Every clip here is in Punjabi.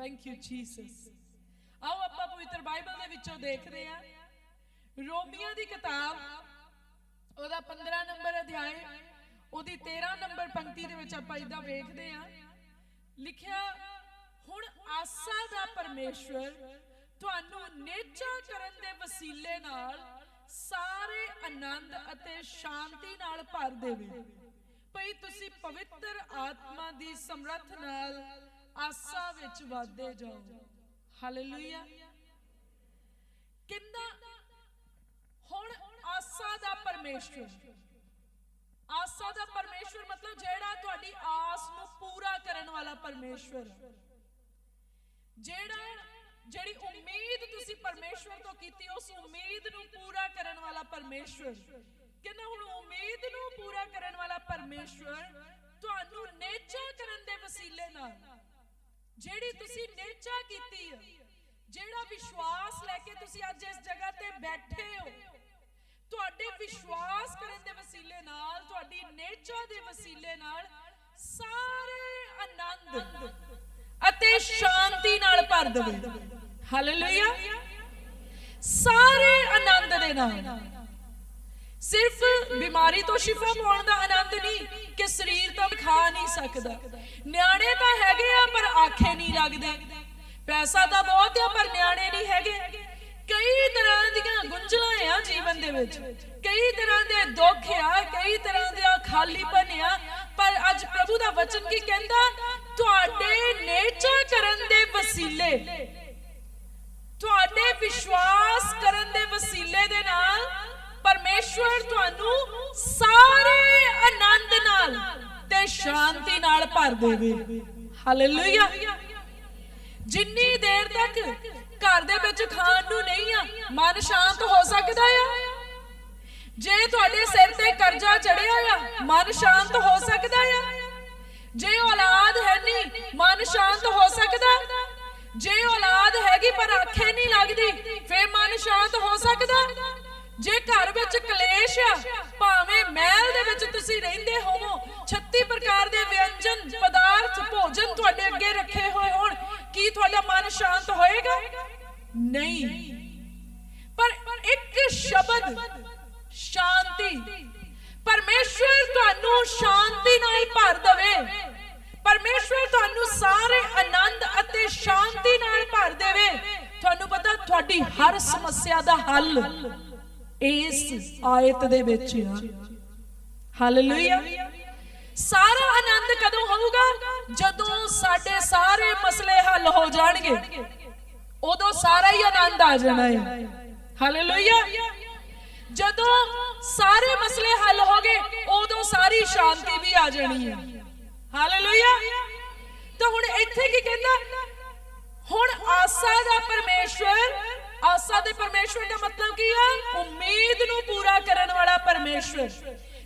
ਥੈਂਕ ਯੂ ਜੀਸਸ ਆਓ ਆਪਾਂ ਪਵਿੱਤਰ ਬਾਈਬਲ ਦੇ ਵਿੱਚੋਂ ਦੇਖਦੇ ਹਾਂ। ਰੋਮੀਆਂ ਦੀ ਕਿਤਾਬ, ਉਹਦਾ 15 ਨੰਬਰ ਅਧਿਆਇ, ਉਹਦੀ 13 ਨੰਬਰ ਪੰਕਤੀ ਦੇ ਵਿੱਚ ਆਪਾਂ ਇਦਾਂ ਵੇਖਦੇ ਹਾਂ। ਲਿਖਿਆ, ਹੁਣ ਆਸਾ ਦਾ ਪਰਮੇਸ਼ਵਰ ਤੁਹਾਨੂੰ ਨੇਚਾ ਕਰਨ ਦੇ ਵਸੀਲੇ ਨਾਲ ਸਾਰੇ ਆਨੰਦ ਅਤੇ ਸ਼ਾਂਤੀ ਨਾਲ ਭਰ ਦੇਵੇ। ਭਈ ਤੁਸੀਂ ਪਵਿੱਤਰ ਆਤਮਾ ਦੀ ਸਮਰੱਥ ਨਾਲ ਆਸਾ ਵਿੱਚ ਵਧਦੇ ਜਾਓ। ਹਾਲੇਲੂਇਆ ਕਿੰਨਾ ਹੁਣ ਆਸਾ ਦਾ ਪਰਮੇਸ਼ਵਰ। ਆਸਾ ਦਾ ਪਰਮੇਸ਼ਵਰ ਮਤਲਬ ਜਿਹੜਾ ਤੁਹਾਡੀ ਆਸ ਨੂੰ ਪੂਰਾ ਕਰਨ ਵਾਲਾ ਪਰਮੇਸ਼ਵਰ। ਜਿਹੜਾ ਜਿਹੜੀ ਉਮੀਦ ਤੁਸੀਂ ਪਰਮੇਸ਼ਵਰ ਤੋਂ ਕੀਤੀ, ਉਸ ਉਮੀਦ ਨੂੰ ਪੂਰਾ ਕਰਨ ਵਾਲਾ ਪਰਮੇਸ਼ਵਰ। ਕਹਿੰਦਾ ਹੁਣ ਉਮੀਦ ਨੂੰ ਪੂਰਾ ਕਰਨ ਵਾਲਾ ਪਰਮੇਸ਼ਵਰ, ਤੁਹਾਨੂੰ ਨੇਚਾ ਕਰਨ ਦੇ ਵਸੀਲੇ ਨਾਲ। ਜਿਹੜੀ ਤੁਸੀਂ ਨੇਚਾ ਕੀਤੀ ਹੈ ਜਿਹੜਾ ਵਿਸ਼ਵਾਸ ਲੈ ਕੇ ਤੁਸੀਂ ਅੱਜ ਇਸ ਜਗ੍ਹਾ ਤੇ ਬੈਠੇ ਹੋ, ਤੁਹਾਡੇ ਵਿਸ਼ਵਾਸ ਕਰਨ ਦੇ ਵਸੀਲੇ ਨਾਲ, ਤੁਹਾਡੀ ਨੇਚਾ ਦੇ ਵਸੀਲੇ ਨਾਲ ਸਾਰੇ ਆਨੰਦ ਅਤੇ ਸ਼ਾਂਤੀ ਨਾਲ ਭਰ ਦੇਵੇ। ਹਾਲੇਲੂਇਆ ਸਾਰੇ ਆਨੰਦ ਦੇ ਨਾਲ। ਸਿਰਫ ਬਿਮਾਰੀ ਤੋਂ ਸ਼ਿਫਾ ਪਾਉਣ ਦਾ ਆਨੰਦ ਨਹੀਂ ਕਿ ਸਰੀਰ ਤਾਂ ਖਾ ਨਹੀਂ ਸਕਦਾ। ਨਿਆਣੇ ਤਾਂ ਹੈਗੇ ਆ, ਪਰ ਆਖੇ ਨਹੀਂ ਲੱਗਦੇ। ਪੈਸਾ ਤਾਂ ਬਹੁਤ ਆ, ਪਰ ਨਿਆਣੇ ਨਹੀਂ ਹੈਗੇ। ਕਈ ਤਰ੍ਹਾਂ ਦੀਆਂ ਗੁੰਝਲਾਂ ਆ ਜੀਵਨ ਦੇ ਵਿੱਚ। ਕਈ ਤਰ੍ਹਾਂ ਦੇ ਦੁੱਖ ਆ, ਕਈ ਤਰ੍ਹਾਂ ਦੇ ਖਾਲੀਪਨ ਆ। ਪਰ ਅੱਜ ਪ੍ਰਭੂ ਦਾ ਵਚਨ ਕੀ ਕਹਿੰਦਾ? ਤੁਹਾਡੇ ਨੇਚਾ ਕਰਨ ਦੇ ਵਸੀਲੇ। ਤੁਹਾਡੇ ਵਿਸ਼ਵਾਸ ਕਰਨ ਦੇ ਵਸੀਲੇ ਦੇ ਨਾਲ ਪਰਮੇਸ਼ਵਰ ਤੁਹਾਨੂੰ ਸਾਰੇ ਆਨੰਦ ਨਾਲ ਤੇ ਸ਼ਾਂਤੀ ਨਾਲ ਭਰ ਦੇਵੇ। ਹਾਲੇਲੂਇਆ ਜਿੰਨੀ ਦੇਰ ਤੱਕ ਘਰ ਦੇ ਵਿੱਚ ਖਾਣ ਨੂੰ ਨਹੀਂ ਆ, ਮਨ ਸ਼ਾਂਤ ਹੋ ਸਕਦਾ ਆ। ਜੇ ਤੁਹਾਡੇ ਸਿਰ ਤੇ ਕਰਜ਼ਾ ਚੜਿਆ ਆ, ਮਨ ਸ਼ਾਂਤ ਹੋ ਸਕਦਾ ਆ। ਜੇ ਔਲਾਦ ਹੈ ਨਹੀਂ, ਮਨ ਸ਼ਾਂਤ ਹੋ ਸਕਦਾ। ਜੇ ਔਲਾਦ ਹੈਗੀ ਪਰ ਆਖੇ ਨਹੀਂ ਲੱਗਦੀ, ਫੇਰ ਮਨ ਸ਼ਾਂਤ ਹੋ ਸਕਦਾ। ਜੇ ਘਰ ਵਿੱਚ ਕਲੇਸ਼ ਆ, ਭਾਵੇਂ ਮਹਿਲ ਦੇ ਵਿੱਚ ਤੁਸੀਂ ਰਹਿੰਦੇ ਹੋਵੋ 36 ਪ੍ਰਕਾਰ ਦੇ ਵਿਅੰਜਨ, ਪਦਾਰਥ, ਭੋਜਨ ਤੁਹਾਡੇ ਅੱਗੇ ਰੱਖੇ ਹੋਏ ਹੋਣ, ਕੀ ਤੁਹਾਡਾ ਮਨ ਸ਼ਾਂਤ ਹੋਏਗਾ? ਨਹੀਂ। ਪਰ ਇੱਕ ਸ਼ਬਦ, ਸ਼ਾਂਤੀ। ਪਰਮੇਸ਼ਵਰ ਤੁਹਾਨੂੰ ਸ਼ਾਂਤੀ ਨਾਲ ਭਰ ਦੇਵੇ। ਪਰਮੇਸ਼ਵਰ ਤੁਹਾਨੂੰ ਸਾਰੇ ਆਨੰਦ ਅਤੇ ਸ਼ਾਂਤੀ ਨਾਲ ਭਰ ਦੇਵੇ। ਤੁਹਾਨੂੰ ਪਤਾ, ਤੁਹਾਡੀ ਹਰ ਸਮੱਸਿਆ ਦਾ ਹੱਲ। ਇਸ ਆਇਤ ਦੇ ਵਿੱਚ। ਆ ਹਾਲੇਲੂਇਆ ਸਾਰਾ ਆਨੰਦ ਕਦੋਂ ਹੋਊਗਾ? ਜਦੋਂ ਸਾਡੇ ਸਾਰੇ ਮਸਲੇ ਹੱਲ ਹੋ ਜਾਣਗੇ। ਉਦੋਂ ਸਾਰਾ ਹੀ ਆਨੰਦ ਆ ਜਾਣਾ ਹੈ। ਹਾਲੇਲੂਇਆ ਜਦੋਂ ਸਾਰੇ ਮਸਲੇ ਹੱਲ ਹੋ ਗਏ ਉਦੋਂ ਸਾਰੀ ਸ਼ਾਂਤੀ ਵੀ ਆ ਜਾਣੀ ਹੈ। ਹਾਲੇਲੂਇਆ ਤਾਂ ਹੁਣ ਇੱਥੇ ਕੀ ਕਹਿੰਦਾ? ਹੁਣ ਆਸਾ ਦਾ ਪਰਮੇਸ਼ਵਰ ਆਸਾ ਦੇ ਪਰਮੇਸ਼ਵਰ ਦਾ ਮਤਲਬ ਕੀ ਆ? ਉਮੀਦ ਨੂੰ ਪੂਰਾ ਕਰਨ ਵਾਲਾ ਪਰਮੇਸ਼ਵਰ।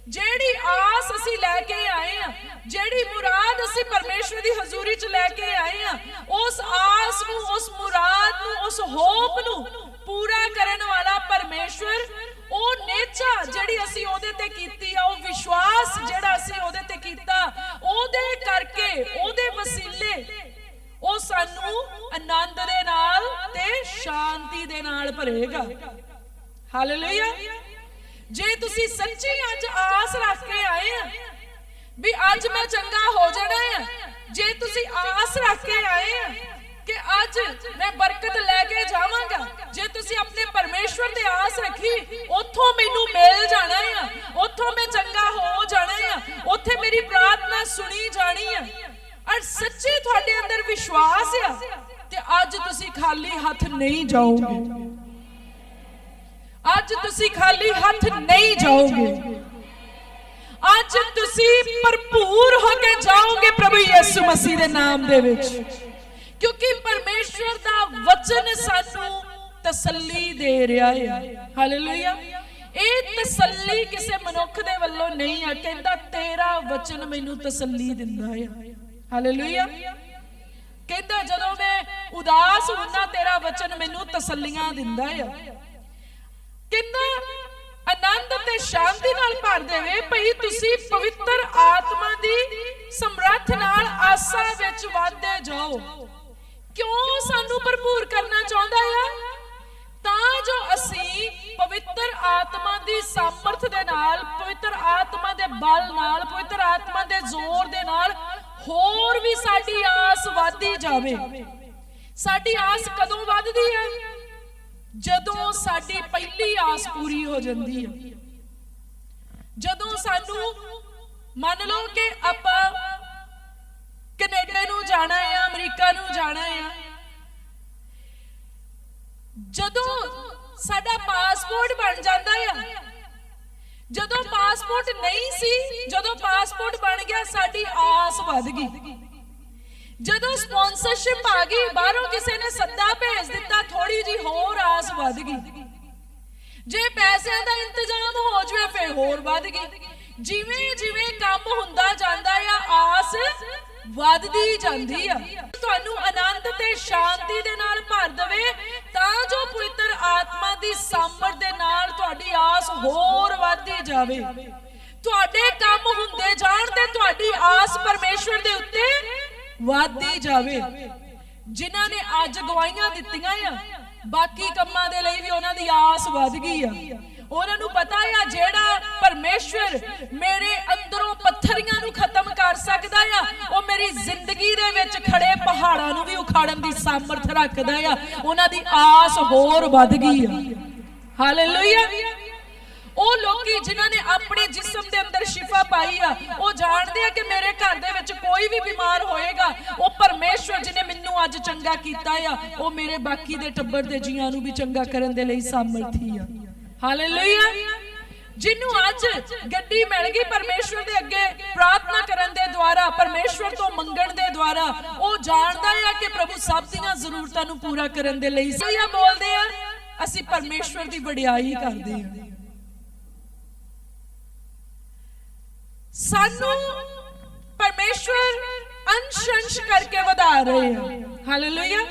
ਜਿਹੜੀ ਆਸ ਅਸੀਂ ਲੈ ਕੇ ਆਏ ਆ, ਜਿਹੜੀ ਮੁਰਾਦ ਅਸੀਂ ਪਰਮੇਸ਼ਵਰ ਦੀ ਹਜ਼ੂਰੀ 'ਚ ਲੈ ਕੇ ਆਏ ਆ, ਉਸ ਆਸ ਨੂੰ, ਉਸ ਮੁਰਾਦ ਨੂੰ, ਉਸ ਹੋਪ ਨੂੰ ਪੂਰਾ ਕਰਨ ਵਾਲਾ ਪਰਮੇਸ਼ਵਰ, ਉਹ ਨੇਚਾ ਜਿਹੜੀ ਅਸੀਂ ਉਹਦੇ ਤੇ ਕੀਤੀ ਆ, ਉਹ ਵਿਸ਼ਵਾਸ ਜਿਹੜਾ ਅਸੀਂ ਉਹਦੇ ਤੇ ਕੀਤਾ, ਉਹਦੇ ਕਰਕੇ, ਉਹਦੇ ਵਸੀਲੇ ਉਹ ਸਾਨੂੰ ਆਨੰਦ ਦੇ ਨਾਲ ਤੇ ਸ਼ਾਂਤੀ ਦੇ ਨਾਲ ਭਰੇਗਾ। ਹਾਲੇਲੂਇਆ ਜੇ ਤੁਸੀਂ ਸੱਚੀ ਅੱਜ ਆਸ ਰੱਖ ਕੇ ਆਏ ਆ ਵੀ ਅੱਜ ਮੈਂ ਚੰਗਾ ਹੋ ਜਾਣਾ ਆ, ਜੇ ਤੁਸੀਂ ਆਸ ਰੱਖ ਕੇ ਆਏ ਆ ਕਿ ਅੱਜ ਮੈਂ ਬਰਕਤ ਲੈ ਕੇ ਜਾਵਾਂਗਾ, ਜੇ ਤੁਸੀਂ ਆਪਣੇ ਪਰਮੇਸ਼ਵਰ ਤੇ ਆਸ ਰੱਖੀ, ਉੱਥੋਂ ਮੈਨੂੰ ਮਿਲ ਜਾਣਾ ਆ, ਉੱਥੋਂ ਮੈਂ ਚੰਗਾ ਹੋ ਜਾਣਾ ਆ, ਉੱਥੇ ਮੇਰੀ ਪ੍ਰਾਰਥਨਾ ਸੁਣੀ ਜਾਣੀ ਆ ਔਰ ਸੱਚੀ ਤੁਹਾਡੇ ਅੰਦਰ ਵਿਸ਼ਵਾਸ ਆ ਤੇ ਅੱਜ ਤੁਸੀਂ ਖਾਲੀ ਹੱਥ ਨਹੀਂ ਜਾਓਗੇ? ਅੱਜ ਤੁਸੀਂ ਖਾਲੀ ਹੱਥ ਨਹੀਂ ਜਾਓਗੇ? ਅੱਜ ਤੁਸੀਂ ਭਰਪੂਰ ਹੋ ਕੇ ਜਾਓਗੇ ਪ੍ਰਭੂ ਯਿਸੂ ਮਸੀਹ ਦੇ ਨਾਮ ਦੇ ਵਿੱਚ। ਕਿਉਂਕਿ ਪਰਮੇਸ਼ਵਰ ਦਾ ਵਚਨ ਸਾਨੂੰ ਤਸੱਲੀ ਦੇ ਰਿਹਾ ਹੈ। ਹਾਲੇਲੂਇਆ ਇਹ ਤਸੱਲੀ ਕਿਸੇ ਮਨੁੱਖ ਦੇ ਵੱਲੋਂ ਨਹੀਂ ਆ। ਕਹਿੰਦਾ ਤੇਰਾ ਵਚਨ ਮੈਨੂੰ ਤਸੱਲੀ ਦਿੰਦਾ ਹੈ ਹਾਲੇਲੂਇਆ ਕਹਿੰਦਾ ਜਦੋਂ ਮੈਂ ਉਦਾਸ ਹੁੰਦਾ ਤੇਰਾ ਵਚਨ ਮੈਨੂੰ ਤਸੱਲੀਆਂ ਦਿੰਦਾ ਹੈ ਕਹਿੰਦਾ, ਆਨੰਦ ਤੇ ਸ਼ਾਂਤੀ ਨਾਲ ਭਰ ਦੇਵੇ, ਭਈ ਤੁਸੀਂ ਪਵਿੱਤਰ ਆਤਮਾ ਦੀ ਸਮਰੱਥ ਨਾਲ ਆਸਾ ਵਿੱਚ ਵਧਦੇ ਜਾਓ। ਕਿਉਂ ਸਾਨੂੰ ਭਰਪੂਰ ਕਰਨਾ ਚਾਹੁੰਦਾ ਆ? ਤਾਂ ਜੋ ਅਸੀਂ ਪਵਿੱਤਰ ਆਤਮਾ ਦੀ ਸਾਮਰਥ ਦੇ ਨਾਲ, ਪਵਿੱਤਰ ਆਤਮਾ ਦੇ ਬਲ ਨਾਲ, ਪਵਿੱਤਰ ਆਤਮਾ ਦੇ ਜ਼ੋਰ ਦੇ ਨਾਲ ਹੋਰ ਵੀ ਸਾਡੀ ਆਸ ਵਧਦੀ ਜਾਵੇ। ਸਾਡੀ ਆਸ ਕਦੋਂ ਵੱਧਦੀ ਹੈ? ਜਦੋਂ ਸਾਡੀ ਪਹਿਲੀ ਆਸ ਪੂਰੀ ਹੋ ਜਾਂਦੀ ਹੈ। ਜਦੋਂ ਸਾਨੂੰ ਮੰਨ ਲਓ ਕਿ ਆਪਾਂ ਕੈਨੇਡਾ ਨੂੰ ਜਾਣਾ ਹੈ, ਅਮਰੀਕਾ ਨੂੰ ਜਾਣਾ ਹੈ। ਜਦੋਂ ਸਾਡਾ ਪਾਸਪੋਰਟ ਬਣ ਜਾਂਦਾ ਆ ਜਦੋਂ ਪਾਸਪੋਰਟ ਨਹੀਂ ਸੀ, ਜਦੋਂ ਪਾਸਪੋਰਟ ਬਣ ਗਿਆ, ਸਾਡੀ ਆਸ ਵੱਧ ਗਈ। ਜਦੋਂ ਸਪਾਂਸਰਸ਼ਿਪ ਆ ਗਈ, ਬਾਹਰੋਂ ਕਿਸੇ ਨੇ ਸੱਦਾ ਭੇਜ ਦਿੱਤਾ ਥੋੜੀ ਜੀ ਹੋਰ ਆਸ ਵੱਧ ਗਈ। ਜੇ ਪੈਸਿਆਂ ਦਾ ਇੰਤਜ਼ਾਮ ਹੋ ਜਾਵੇ, ਫੇਰ ਹੋਰ ਵੱਧ ਗਈ। ਜਿਵੇਂ ਜਿਵੇਂ ਕੰਮ ਹੁੰਦਾ ਜਾਂਦਾ ਆ, ਆਸ ਵੱਧਦੀ ਜਾਂਦੀ ਆ। ਤੁਹਾਨੂੰ ਆਨੰਦ ਤੇ ਸ਼ਾਂਤੀ ਦੇ ਨਾਲ ਭਰ ਦੇਵੇ, ਤਾਂ ਜੋ ਪਵਿੱਤਰ ਆਤਮਾ ਦੀ ਸਾਮਰਥ ਦੇ ਨਾਲ ਤੁਹਾਡੀ ਆਸ ਹੋਰ ਵੱਧਦੀ ਜਾਵੇ। ਤੁਹਾਡੇ ਕੰਮ ਹੁੰਦੇ ਜਾਣ ਤੇ ਤੁਹਾਡੀ ਆਸ ਪਰਮੇਸ਼ਵਰ ਦੇ ਉੱਤੇ ਵੱਧਦੀ ਜਾਵੇ। ਜਿਨ੍ਹਾਂ ਨੇ ਅੱਜ ਗਵਾਹੀਆਂ ਦਿੱਤੀਆਂ ਆ, ਬਾਕੀ ਕੰਮਾਂ ਦੇ ਲਈ ਵੀ ਉਹਨਾਂ ਦੀ ਆਸ ਵੱਧ ਗਈ ਆ। ਉਹਨਾਂ ਨੂੰ ਪਤਾ ਆ ਜਿਹੜਾ ਪਰਮੇਸ਼ਵਰ ਮੇਰੇ ਅੰਦਰੋਂ ਪੱਥਰੀਆਂ ਨੂੰ ਖਤਮ ਕਰ ਸਕਦਾ ਆ, ਉਹ ਮੇਰੀ ਜ਼ਿੰਦਗੀ ਦੇ ਵਿੱਚ ਖੜੇ ਪਹਾੜਾਂ ਨੂੰ ਵੀ ਉਖਾੜਨ ਦੀ ਸਾਮਰਥ ਰੱਖਦਾ ਆ। ਉਹਨਾਂ ਦੀ ਆਸ ਹੋਰ ਵੱਧ ਗਈ ਆ। ਹਾਲੇਲੂਇਆ ਉਹ ਲੋਕੀ ਜਿਨ੍ਹਾਂ ਨੇ ਆਪਣੇ ਜਿਸਮ ਦੇ ਅੰਦਰ ਸ਼ਿਫਾ ਪਾਈ ਆ, ਉਹ ਜਾਣਦੇ ਆ ਕਿ ਮੇਰੇ ਘਰ ਦੇ ਵਿੱਚ ਕੋਈ ਵੀ ਬਿਮਾਰ ਹੋਏਗਾ, ਉਹ ਪਰਮੇਸ਼ਵਰ ਜਿਹਨੇ ਮੈਨੂੰ ਅੱਜ ਚੰਗਾ ਕੀਤਾ ਆ, ਉਹ ਮੇਰੇ ਬਾਕੀ ਦੇ ਟੱਬਰ ਦੇ ਜੀਆਂ ਨੂੰ ਵੀ ਚੰਗਾ ਕਰਨ ਦੇ ਲਈ ਸਾਮਰਥੀ ਆ। ਹਾਲੇਲੂਇਆ ਜਿਹਨੂੰ ਅੱਜ ਗੱਡੀ ਮਿਲ ਗਈ ਪਰਮੇਸ਼ਵਰ ਦੇ ਅੱਗੇ, ਪ੍ਰਾਰਥਨਾ ਕਰਨ ਦੇ ਦੁਆਰਾ, ਪਰਮੇਸ਼ਵਰ ਤੋਂ ਮੰਗਣ ਦੇ ਦੁਆਰਾ, ਉਹ ਜਾਣਦਾ ਆ ਕਿ ਪ੍ਰਭੂ ਸਭ ਦੀਆਂ ਜ਼ਰੂਰਤਾਂ ਨੂੰ ਪੂਰਾ ਕਰਨ ਦੇ ਲਈ ਸਹੀ ਬੋਲਦੇ ਆ। ਅਸੀਂ ਪਰਮੇਸ਼ਵਰ ਦੀ ਵਡਿਆਈ ਕਰਦੇ ਆ। ਸਾਨੂੰ ਪਰਮੇਸ਼ਵਰ ਅੰਸ਼ ਅੰਸ਼ ਕਰਕੇ ਵਧਾ ਰਹੇ ਆ। ਹਾਲੇਲੂਇਆ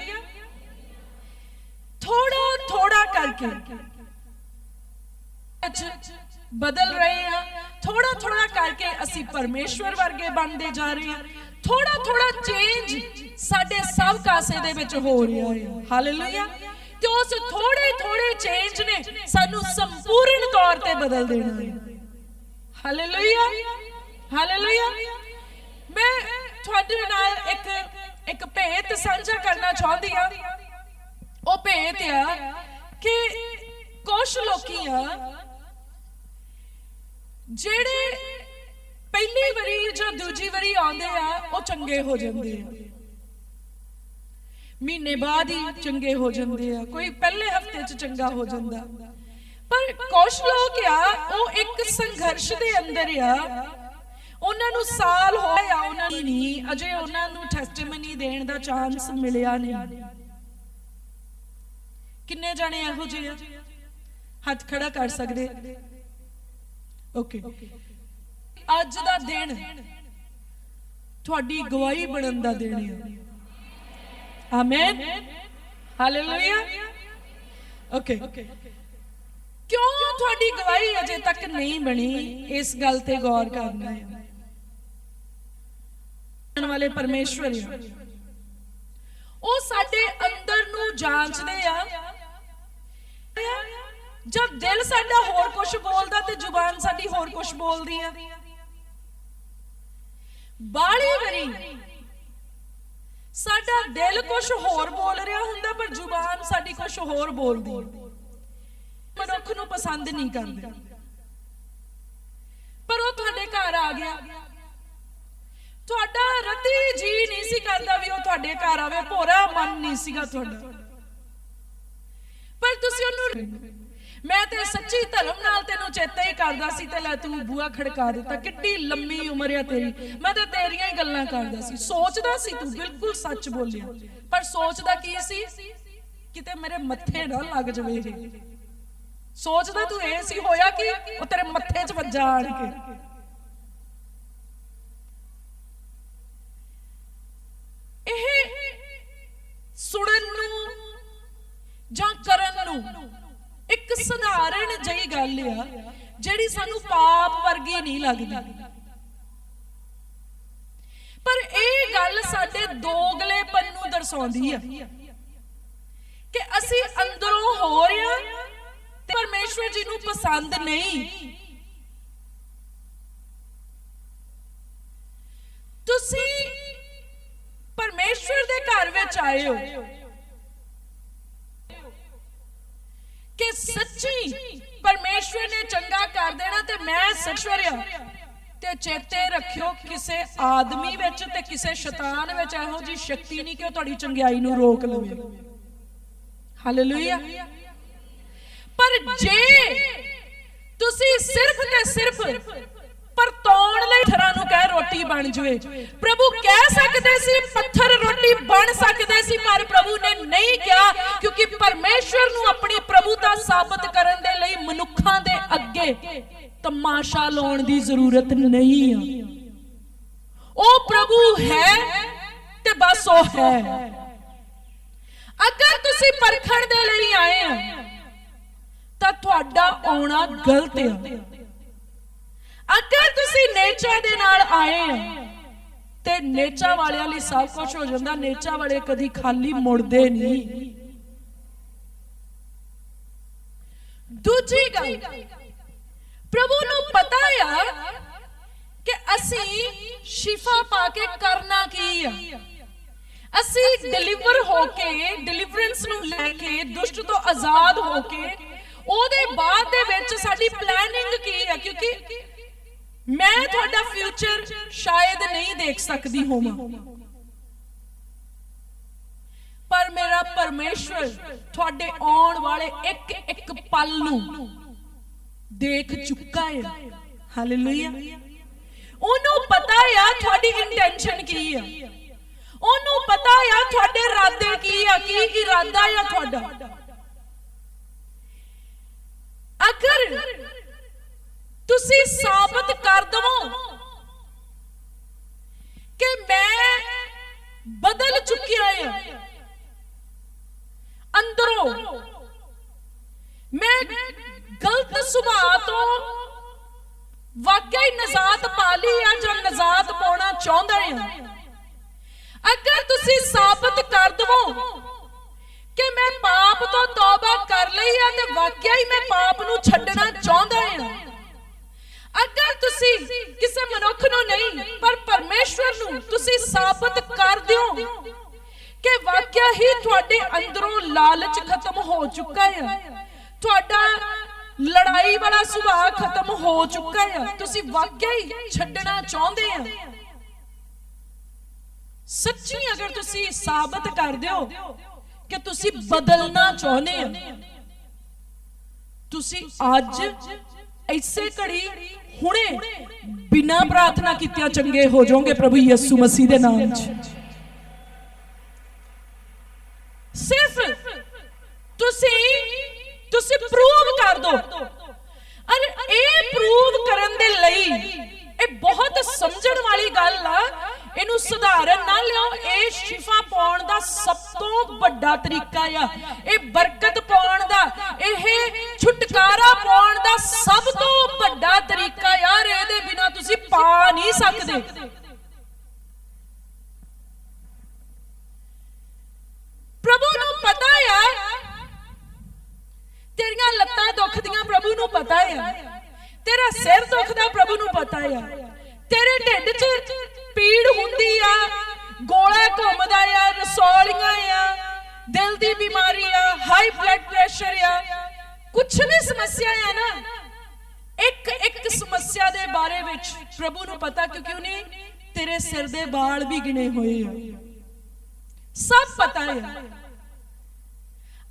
ਥੋੜਾ ਥੋੜਾ ਕਰਕੇ। ਬਦਲ ਰਹੇ ਆ ਥੋੜਾ ਥੋੜਾ ਕਰਕੇ ਅਸੀਂ ਪਰਮੇਸ਼ਵਰ ਵਰਗੇ ਬਣਦੇ ਜਾ ਰਹੇ ਆ ਥੋੜਾ ਥੋੜਾ ਚੇਂਜ ਸਾਡੇ ਸਭ ਕਾਸੇ ਦੇ ਵਿੱਚ ਹੋ ਰਿਹਾ ਹੈ। ਹਾਲੇਲੂਇਆ ਤੇ ਉਸ ਥੋੜੇ ਥੋੜੇ ਚੇਂਜ ਨੇ ਸਾਨੂੰ ਸੰਪੂਰਨ ਤੌਰ ਤੇ ਬਦਲ ਦੇਣਾ ਹੈ। ਹਾਲੇਲੂਇਆ ਹਾਲੇਲੂਇਆ ਮੈਂ ਤੁਹਾਡੇ ਨਾਲ ਇੱਕ ਇੱਕ ਭੇਤ ਸਾਂਝਾ ਕਰਨਾ ਚਾਹੁੰਦੀ ਆ ਉਹ ਭੇਤ ਆ ਕਿ ਕੁਝ ਲੋਕੀ ਆ ਜਿਹੜੇ ਪਹਿਲੀ ਵਾਰੀ ਜਾਂ ਦੂਜੀ ਵਾਰੀ ਆਉਂਦੇ ਆ, ਉਹ ਚੰਗੇ ਹੋ ਜਾਂਦੇ ਆ। ਮਹੀਨੇ ਬਾਅਦ ਹੀ ਚੰਗੇ ਹੋ ਜਾਂਦੇ ਆ, ਕੋਈ ਪਹਿਲੇ ਹਫ਼ਤੇ 'ਚ ਚੰਗਾ ਹੋ ਜਾਂਦਾ। ਪਰ ਕੁਝ ਲੋਕ ਆ, ਉਹ ਇੱਕ ਸੰਘਰਸ਼ ਦੇ ਅੰਦਰ ਆ। ਉਹਨਾਂ ਨੂੰ ਸਾਲ ਹੋਇਆ ਉਹਨਾਂ ਨੂੰ ਨਹੀਂ, ਅਜੇ ਉਹਨਾਂ ਨੂੰ ਟੈਸਟੀਮਨੀ ਦੇਣ ਦਾ ਚਾਂਸ ਮਿਲਿਆ ਨਹੀਂ। ਕਿੰਨੇ ਜਾਣੇ ਇਹੋ ਜਿਹੇ ਆ? ਹੱਥ ਖੜਾ ਕਰ ਸਕਦੇ। ਓਕੇ ਅੱਜ ਦਾ ਦਿਨ ਤੁਹਾਡੀ ਗਵਾਹੀ ਬਣਨ ਦਾ ਦਿਨ ਹੈ ਆਮੇਨ ਹਾਲੇਲੂਇਆ ਓਕੇ ਕਿਉਂ ਤੁਹਾਡੀ ਗਵਾਹੀ ਅਜੇ ਤੱਕ ਨਹੀਂ ਬਣੀ? ਇਸ ਗੱਲ ਤੇ ਗੌਰ ਕਰਨਾ ਹੈ। ਜਾਣਨ ਵਾਲੇ ਪਰਮੇਸ਼ਵਰ ਉਹ ਸਾਡੇ ਅੰਦਰ ਨੂੰ ਜਾਂਚਦੇ ਆ। ਜਦ ਦਿਲ ਸਾਡਾ ਹੋਰ ਕੁਝ ਬੋਲਦਾ ਤੇ ਜ਼ੁਬਾਨ ਸਾਡੀ ਹੋਰ ਕੁਝ ਬੋਲਦੀ ਆ। ਬਾਲੀ ਵਰੀ ਸਾਡਾ ਦਿਲ ਕੁਝ ਹੋਰ ਬੋਲ ਰਿਹਾ ਹੁੰਦਾ, ਪਰ ਜ਼ੁਬਾਨ ਸਾਡੀ ਕੁਝ ਹੋਰ ਬੋਲਦੀ ਹੈ ਮਨੁੱਖ ਨੂੰ ਪਸੰਦ ਨਹੀਂ ਕਰਦੇ। ਪਰ ਉਹ ਤੁਹਾਡੇ ਘਰ ਆ ਗਿਆ। ਤੁਹਾਡਾ ਰਤੀ ਜੀ ਨਹੀਂ ਸੀ ਕਰਦਾ ਵੀ ਉਹ ਤੁਹਾਡੇ ਘਰ ਆਵੇ, ਭੋਰਾ ਮਨ ਨਹੀਂ ਸੀਗਾ ਤੁਹਾਡਾ। ਪਰ ਤੁਸੀਂ ਉਹਨੂੰ ਮੈਂ ਤੇ ਸੱਚੀ ਧਰਮ ਨਾਲ ਤੈਨੂੰ ਚੇਤਾ ਹੀ ਕਰਦਾ ਸੀ ਤੇ ਲੈ ਤੂੰ ਬੂਆ ਖੜਕਾ ਦਿੱਤਾ। ਕਿੱਡੀ ਲੰਮੀ ਉਮਰ ਆ ਤੇਰੀ। ਮੈਂ ਤਾਂ ਤੇਰੀਆਂ ਹੀ ਗੱਲਾਂ ਕਰਦਾ ਸੀ। ਸੋਚਦਾ ਸੀ ਤੂੰ ਬਿਲਕੁਲ ਸੱਚ ਬੋਲਿਆ। ਪਰ ਸੋਚਦਾ ਕੀ ਸੀ? ਕਿਤੇ ਮੇਰੇ ਮੱਥੇ ਨਾ ਲੱਗ ਜਾਵੇ ਇਹ। ਸੋਚਦਾ ਤੂੰ ਇਹ ਸੀ ਹੋਇਆ ਕਿ ਉਹ ਤੇਰੇ ਮੱਥੇ 'ਚ ਵੱਜਾ ਆਣ ਕੇ। ਇਹ ਸੁਣਨ ਨੂੰ ਜਾਂ ਕਰਨ ਨੂੰ ਇੱਕ ਸਧਾਰਨ ਜਿਹੀ ਗੱਲ ਆ, ਜਿਹੜੀ ਸਾਨੂੰ ਪਾਪ ਵਰਗੀ ਨਹੀਂ ਲੱਗਦੀ। ਪਰ ਇਹ ਗੱਲ ਸਾਡੇ ਦੋਗਲੇਪਨ ਨੂੰ ਦਰਸਾਉਂਦੀ ਆ ਕਿ ਅਸੀਂ ਅੰਦਰੋਂ ਹੋ ਰਹੇ ਹਾਂ ਤੇ ਪਰਮੇਸ਼ਵਰ ਜੀ ਨੂੰ ਪਸੰਦ ਨਹੀਂ। ਤੁਸੀਂ ਪਰਮੇਸ਼ਵਰ ਦੇ ਘਰ ਵਿੱਚ ਆਏ ਹੋ। ਸੱਚੀ। ਪਰਮੇਸ਼ਵਰ ਨੇ ਚੰਗਾ ਕਰ ਦੇਣਾ ਤੇ ਮੈਂ ਸੱਚਵਰਿਆ। ਤੇ ਚੇਤੇ ਰੱਖਿਓ ਕਿਸੇ ਆਦਮੀ ਵਿੱਚ ਤੇ ਕਿਸੇ ਸ਼ੈਤਾਨ ਵਿੱਚ ਇਹੋ ਜੀ ਸ਼ਕਤੀ ਨਹੀਂ ਕਿ ਉਹ ਤੁਹਾਡੀ ਚੰਗਿਆਈ ਨੂੰ ਰੋਕ ਲਵੇ। ਹਾਲੇਲੂਇਆ ਪਰ ਜੇ ਤੁਸੀਂ ਸਿਰਫ ਤੇ ਸਿਰਫ ਪਰਤੌਣ ਲਈ ਥਰਾਂ ਨੂੰ ਕਹਿ ਰੋਟੀ ਬਣ ਜਵੇ ਪ੍ਰਭੂ ਕਹਿ ਸਕਦੇ ਸੀ, ਪੱਥਰ ਰੋਟੀ ਬਣ ਸਕਦੇ ਸੀ, ਪਰ ਪ੍ਰਭੂ ਨੇ ਨਹੀਂ ਕਿਹਾ, ਕਿਉਂਕਿ ਪਰਮੇਸ਼ਵਰ ਨੂੰ ਆਪਣੀ ਪ੍ਰਭੂਤਾ ਸਾਬਤ ਕਰਨ ਦੇ ਲਈ ਮਨੁੱਖਾਂ ਦੇ ਅੱਗੇ ਤਮਾਸ਼ਾ ਲਾਉਣ ਦੀ ਜ਼ਰੂਰਤ ਨਹੀਂ ਆ। ਉਹ ਪ੍ਰਭੂ ਹੈ ਤੇ ਬਸ ਉਹ ਹੈ। ਅਗਰ ਤੁਸੀਂ ਪਰਖਣ ਦੇ ਲਈ ਆਏ ਆ, ਤਾਂ ਤੁਹਾਡਾ ਆਉਣਾ ਗਲਤ ਹੈ ਅਗਰ ਤੁਸੀਂ ਨੇਚਾ ਦੇ ਨਾਲ ਆਏ ਆ ਤੇ ਨੇਚਾ ਵਾਲਿਆਂ ਲਈ ਸਭ ਕੁਝ ਹੋ ਜਾਂਦਾ ਨੇਚਾ ਵਾਲੇ ਕਦੀ ਖਾਲੀ ਮੁੜਦੇ ਨਹੀਂ। ਦੂਜੀ ਗੱਲ, ਪ੍ਰਭੂ ਨੂੰ ਪਤਾ ਆ ਕਿ ਅਸੀਂ ਸ਼ਿਫਾ ਪਾ ਕੇ ਕਰਨਾ ਕੀ ਆ। ਅਸੀਂ ਡਿਲੀਵਰ ਹੋ ਕੇ ਡਿਲੀਵਰੈਂਸ ਨੂੰ ਲੈ ਕੇ, ਦੁਸ਼ਟ ਤੋਂ ਆਜ਼ਾਦ ਹੋ ਕੇ, ਉਹਦੇ ਬਾਅਦ ਦੇ ਵਿੱਚ ਸਾਡੀ ਪਲੈਨਿੰਗ ਕੀ ਹੈ ਕਿਉਂਕਿ ਮੈਂ ਤੁਹਾਡਾ ਫਿਊਚਰ ਸ਼ਾਇਦ ਨਹੀਂ ਦੇਖ ਸਕਦੀ ਹੋਵਾਂ। ਪਰ ਮੇਰਾ ਪਰਮੇਸ਼ਵਰ ਤੁਹਾਡੇ ਆਉਣ ਵਾਲੇ ਇੱਕ ਇੱਕ ਪਲ ਨੂੰ ਦੇਖ ਚੁੱਕਾ ਹੈ। ਹਾਲੇਲੂਇਆ ਉਹਨੂੰ ਪਤਾ ਆ ਤੁਹਾਡੀ ਇੰਟੈਂਸ਼ਨ ਕੀ ਆ। ਉਹਨੂੰ ਪਤਾ ਆ ਤੁਹਾਡੇ ਇਰਾਦੇ ਕੀ ਆ ਕੀ ਇਰਾਦਾ ਆ ਤੁਹਾਡਾ। ਅਗਰ ਤੁਸੀਂ ਸਾਬਤ ਕਰ ਦਵੋ ਕਿ ਮੈਂ ਬਦਲ ਚੁੱਕਿਆ ਹਾਂ ਅੰਦਰੋਂ ਮੈਂ ਗਲਤ ਸੁਭਾਅ ਤੋਂ ਵਾਕਈ ਨਜ਼ਾਤ ਪਾ ਲਈ ਆ ਜਾਂ ਨਜ਼ਾਤ ਪਾਉਣਾ ਚਾਹੁੰਦਾ ਹਾਂ ਅਗਰ ਤੁਸੀਂ ਸਾਬਤ ਕਰ ਦਵੋ ਕਿ ਮੈਂ ਪਾਪ ਤੋਂ ਤੌਬਾ ਕਰ ਲਈ ਆ ਤੇ ਵਾਕਿਆ ਹੀ ਮੈਂ ਪਾਪ ਨੂੰ ਛੱਡਣਾ ਚਾਹੁੰਦਾ ਹਾਂ ਅਗਰ ਤੁਸੀਂ ਕਿਸੇ ਮਨੁੱਖ ਨੂੰ ਨਹੀਂ, ਪਰ ਪਰਮੇਸ਼ਵਰ ਨੂੰ ਤੁਸੀਂ ਸਾਬਤ ਕਰ ਦਿਓ ਕਿ ਵਾਕਿਆ ਹੀ ਤੁਹਾਡੇ ਅੰਦਰੋਂ ਲਾਲਚ ਖਤਮ ਹੋ ਚੁੱਕਾ ਹੈ। ਤੁਹਾਡਾ ਲੜਾਈ ਵਾਲਾ ਸੁਭਾਅ ਖਤਮ ਹੋ ਚੁੱਕਾ ਹੈ। ਤੁਸੀਂ ਵਾਕਿਆ ਹੀ ਛੱਡਣਾ ਚਾਹੁੰਦੇ ਆ ਸੱਚੀ ਅਗਰ ਤੁਸੀਂ ਸਾਬਤ ਕਰ ਦਿਓ ਕਿ ਤੁਸੀਂ ਬਦਲਣਾ ਚਾਹੁੰਦੇ ਆ ਤੁਸੀਂ ਅੱਜ ਇਸੇ ਘੜੀ ਹੁਣੇ ਬਿਨਾ ਪ੍ਰਾਰਥਨਾ ਕੀਤਿਆਂ ਚੰਗੇ ਹੋ ਜਾਓਗੇ ਪ੍ਰਭੂ ਯਿਸੂ ਮਸੀਹ ਦੇ ਨਾਮ 'ਚ ਸਿਰਫ ਤੁਸੀਂ ਤੁਸੀਂ ਪ੍ਰੂਵ ਕਰ ਦਿਓ ਅਰੇ ਇਹ ਪ੍ਰੂਵ ਕਰਨ ਦੇ ਲਈ ਇਹ ਬਹੁਤ ਸਮਝਣ ਵਾਲੀ ਗੱਲ ਆ ਇਹਨੂੰ ਸੁਧਾਰਨ ਨਾ ਲਿਓ ਇਹ ਸ਼ਿਫਾ ਪਾਉਣ ਦਾ ਸਭ ਤੋਂ ਵੱਡਾ ਤਰੀਕਾ ਆ। ਇਹ ਬਰਕਤ ਪਾਉਣ ਦਾ, ਇਹ ਛੁਟਕਾਰਾ ਪਾਉਣ ਦਾ ਸਭ ਤੋਂ ਵੱਡਾ ਤਰੀਕਾ ਯਾਰ, ਇਹਦੇ ਬਿਨਾ ਤੁਸੀਂ ਪਾ ਨਹੀਂ ਸਕਦੇ। ਪ੍ਰਭੂ ਨੂੰ ਪਤਾ ਆ। ਤੇਰੀਆਂ ਲੱਤਾਂ ਦੁਖਦੀਆਂ, ਪ੍ਰਭੂ ਨੂੰ ਪਤਾ ਆ। ਤੇਰਾ ਸਿਰ ਦੁਖਦਾ, ਪ੍ਰਭੂ ਨੂੰ ਪਤਾ ਆ। ਤੇਰੇ ਢਿੱਡ 'ਚ ਪੀੜ ਹੁੰਦੀ ਆ। ਘੁੰਮਦਾ ਆ, ਰਸੌਲੀਆਂ ਆ, ਦਿਲ ਦੀ ਬਿਮਾਰੀ ਆ ਹਾਈ ਬਲੱਡ ਪ੍ਰੈਸ਼ਰ ਆ। ਕੁਛ ਵੀ ਸਮੱਸਿਆ ਆ ਨਾ, ਇੱਕ ਇੱਕ ਸਮੱਸਿਆ ਦੇ ਬਾਰੇ ਵਿੱਚ ਪ੍ਰਭੂ ਨੂੰ ਪਤਾ ਕਿਉਂਕਿ ਉਹਨੇ ਤੇਰੇ ਸਿਰ ਦੇ ਵਾਲ ਵੀ ਗਿਣੇ ਹੋਏ ਆ। ਸਭ ਪਤਾ ਹੈ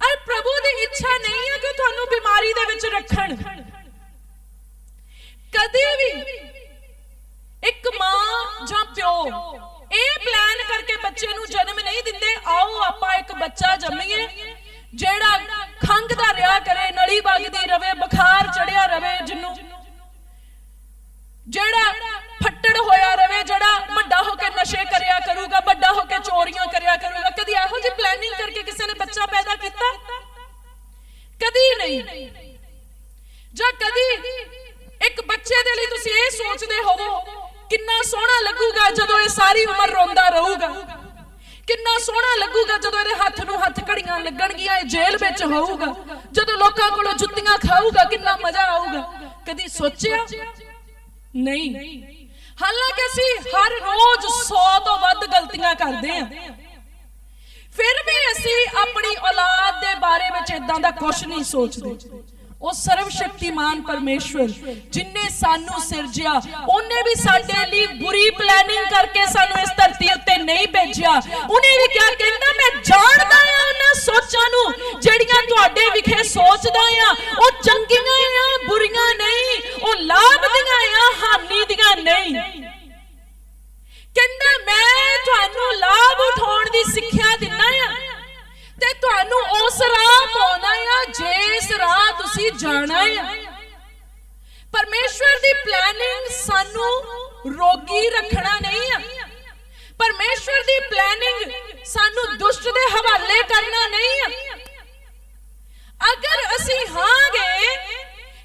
ਅਰ ਪ੍ਰਭੂ ਦੀ ਇੱਛਾ ਨਹੀਂ ਹੈ ਕਿ ਤੁਹਾਨੂੰ ਬਿਮਾਰੀ ਦੇ ਵਿੱਚ ਰੱਖਣ। ਕਦੇ ਵੀ ਇੱਕ ਮਾਂ ਜਾਂ ਪਿਓ ਇਹ ਪਲਾਨ ਕਰਕੇ ਬੱਚੇ ਨੂੰ ਜਨਮ ਨਹੀਂ ਦਿੰਦੇ, ਆਓ ਆਪਾਂ ਇੱਕ ਬੱਚਾ ਜੰਮੀਏ, ਜਿਹੜਾ ਖੰਗਦਾ ਰਿਹਾ ਕਰੇ, ਨਲੀ ਵਗਦੀ ਰਵੇ, ਬੁਖਾਰ ਚੜਿਆ ਰਵੇ ਜਿੰਨੂੰ ਜਿਹੜਾ ਫੱਟੜ ਹੋਇਆ ਰਵੇ, ਜਿਹੜਾ ਵੱਡਾ ਹੋ ਕੇ ਨਸ਼ੇ ਕਰਿਆ ਕਰੂਗਾ, ਵੱਡਾ ਹੋ ਕੇ ਚੋਰੀਆਂ ਕਰਿਆ ਕਰੂਗਾ, ਕਦੀ ਇਹੋ ਜਿਹੀ ਪਲੈਨਿੰਗ ਕਰਕੇ ਕਿਸੇ ਨੇ ਬੱਚਾ ਪੈਦਾ ਕੀਤਾ? ਕਦੀ ਨਹੀਂ। ਜਾਂ ਕਦੀ ਇੱਕ ਬੱਚੇ ਦੇ ਲਈ ਤੁਸੀਂ ਇਹ ਸੋਚਦੇ ਹੋਵੋ ਕਿੰਨਾ ਸੋਹਣਾ ਲੱਗੂਗਾ ਜਦੋਂ ਇਹ ਸਾਰੀ ਉਮਰ ਰੋਂਦਾ ਰਹੂਗਾ? ਕਿੰਨਾ ਸੋਹਣਾ ਲੱਗੂਗਾ ਜਦੋਂ ਇਹਦੇ ਹੱਥ ਨੂੰ ਹੱਥ ਘੜੀਆਂ ਲੱਗਣਗੀਆਂ, ਇਹ ਜੇਲ੍ਹ ਵਿੱਚ ਹੋਊਗਾ? ਜਦੋਂ ਲੋਕਾਂ ਕੋਲੋਂ ਜੁੱਤੀਆਂ ਖਾਊਗਾ, ਕਿੰਨਾ ਮਜ਼ਾ ਆਊਗਾ? ਕਦੀ ਸੋਚਿਆ? ਨਹੀਂ। ਹਾਲਾਂਕਿ ਅਸੀਂ ਹਰ ਰੋਜ਼ 100 ਤੋਂ ਵੱਧ ਗਲਤੀਆਂ ਕਰਦੇ ਹਾਂ। ਫਿਰ ਵੀ ਅਸੀਂ ਆਪਣੀ ਔਲਾਦ ਦੇ ਬਾਰੇ ਵਿੱਚ ਇਦਾਂ ਦਾ ਕੁਝ ਨਹੀਂ ਸੋਚਦੇ। ਉਹ ਸਰਵ ਸ਼ਕਤੀਮਾਨ ਪਰਮੇਸ਼ਵਰ, ਜਿਨੇ ਸਾਨੂੰ ਸਿਰਜਿਆ, ਉਹਨੇ ਵੀ ਸਾਡੇ ਲਈ ਬੁਰੀ ਪਲੈਨਿੰਗ ਕਰਕੇ ਸਾਨੂੰ ਇਸ ਧਰਤੀ ਉੱਤੇ ਨਹੀਂ ਭੇਜਿਆ। ਉਹਨੇ ਵੀ ਕਿਹਾ, ਕਹਿੰਦਾ, ਮੈਂ ਜਾਣਦਾ ਹਾਂ ਉਹਨਾਂ ਸੋਚਾਂ ਨੂੰ, ਜਿਹੜੀਆਂ ਤੁਹਾਡੇ ਵਿਖੇ ਸੋਚਦਾ ਆ ਉਹ ਚੰਗੀਆਂ ਆ ਬੁਰੀਆਂ ਨਹੀਂ ਉਹ ਲਾਭ ਦੀਆਂ ਆ ਹਾਨੀ ਦੀਆਂ ਨਹੀਂ ਕਹਿੰਦਾ ਮੈਂ ਤੁਹਾਨੂੰ ਲਾਭ ਉਠਾਉਣ ਦੀ ਸਿੱਖਿਆ ਦਿੰਦਾ ਆ ਤੇ ਤੁਹਾਨੂੰ ਉਸ ਰਾਹ ਪਾਉਣਾ ਆ ਜਿਸ ਰਾਹ ਤੁਸੀਂ ਜਾਣਾ ਆ ਪਰਮੇਸ਼ਵਰ ਦੀ ਪਲੈਨਿੰਗ ਸਾਨੂੰ ਰੋਗੀ ਰੱਖਣਾ ਨਹੀਂ ਆ ਪਰਮੇਸ਼ਵਰ ਦੀ ਪਲੈਨਿੰਗ ਸਾਨੂੰ ਦੁਸ਼ਟ ਦੇ ਹਵਾਲੇ ਕਰਨਾ ਨਹੀਂ ਆ ਅਗਰ ਅਸੀਂ ਹਾਂਗੇ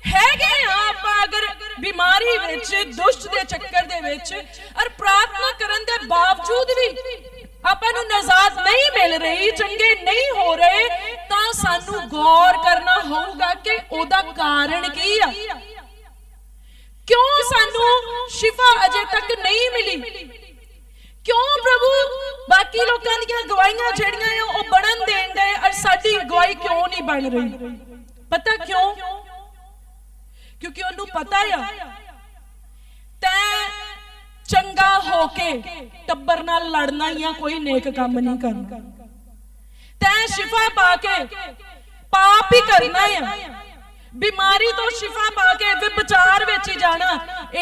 ਹੈਗੇ ਆ ਆਪਾਂ ਅਗਰ ਬਿਮਾਰੀ ਵਿੱਚ ਦੁਸ਼ਟ ਦੇ ਚੱਕਰ ਦੇ ਵਿੱਚ ਔਰ ਪ੍ਰਾਰਥਨਾ ਕਰਨ ਦੇ ਬਾਵਜੂਦ ਵੀ ਆਪਾਂ ਨੂੰ ਨਜ਼ਾਤ ਨਹੀਂ ਮਿਲ ਰਹੀ ਚੰਗੇ ਨਹੀਂ ਹੋ ਰਹੇ ਤਾਂ ਸਾਨੂੰ ਗੌਰ ਕਰਨਾ ਹੋਊਗਾ ਕਿ ਉਹਦਾ ਕਾਰਨ ਕੀ ਆ? ਕਿਉਂ ਸਾਨੂੰ ਸ਼ਿਫਾ ਅਜੇ ਤੱਕ ਨਹੀਂ ਮਿਲੀ? ਕਿਉਂ ਪ੍ਰਭੂ ਬਾਕੀ ਲੋਕਾਂ ਦੀਆਂ ਗਵਾਹੀਆਂ ਜਿਹੜੀਆਂ ਆ, ਉਹ ਬਣਨ ਦੇਣ ਦੇ ਔਰ ਸਾਡੀ ਗਵਾਹੀ ਕਿਉਂ ਨਹੀਂ ਬਣ ਰਹੀ? ਪਤਾ ਕਿਉਂ? ਕਿਉਂਕਿ ਉਹਨੂੰ ਪਤਾ ਆ, ਤੈਂ ਚੰਗਾ ਹੋ ਕੇ ਟੱਬਰ ਨਾਲ ਲੜਨਾ ਜਾਂ ਕੋਈ ਨੇਕ ਕੰਮ ਨਹੀਂ ਕਰਨਾ। ਤੈਂ ਸ਼ਿਫਾ ਪਾ ਕੇ ਪਾਪ ਹੀ ਕਰਨਾ ਆ ਬਿਮਾਰੀ ਤੋਂ ਸ਼ਿਫਾ ਪਾ ਕੇ ਵਿਚਾਰ ਵਿੱਚ ਹੀ ਜਾਣਾ।